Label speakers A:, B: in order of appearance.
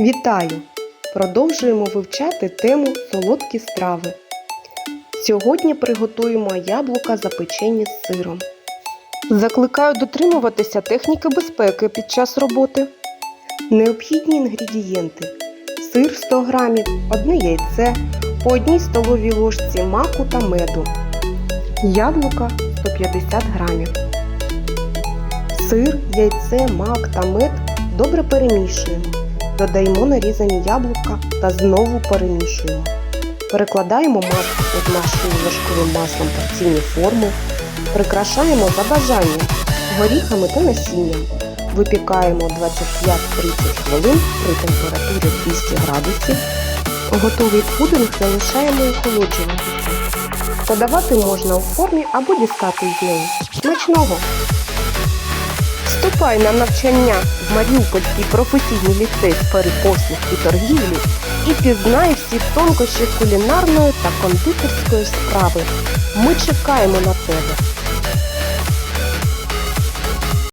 A: Вітаю! Продовжуємо вивчати тему солодкі страви. Сьогодні приготуємо яблука запечені з сиром. Закликаю дотримуватися техніки безпеки під час роботи. Необхідні інгредієнти: сир 100 г, одне яйце, по одній столовій ложці маку та меду, яблука 150 г. Сир, яйце, мак та мед добре перемішуємо. Додаємо нарізані яблука та знову перемішуємо. Перекладаємо маску з нашим ложковим маслом в порційні форми. Прикрашаємо за бажанням горіхами та насінням. Випікаємо 25-30 хвилин при температурі 200 градусів. Готовий пудинг залишаємо охолоджуватися. Подавати можна у формі або дістати з неї. Смачного! Вступай на навчання в Маріупольський професійний ліцей сфери послуг і торгівлі і пізнай всі тонкощі кулінарної та кондитерської справи. Ми чекаємо на тебе.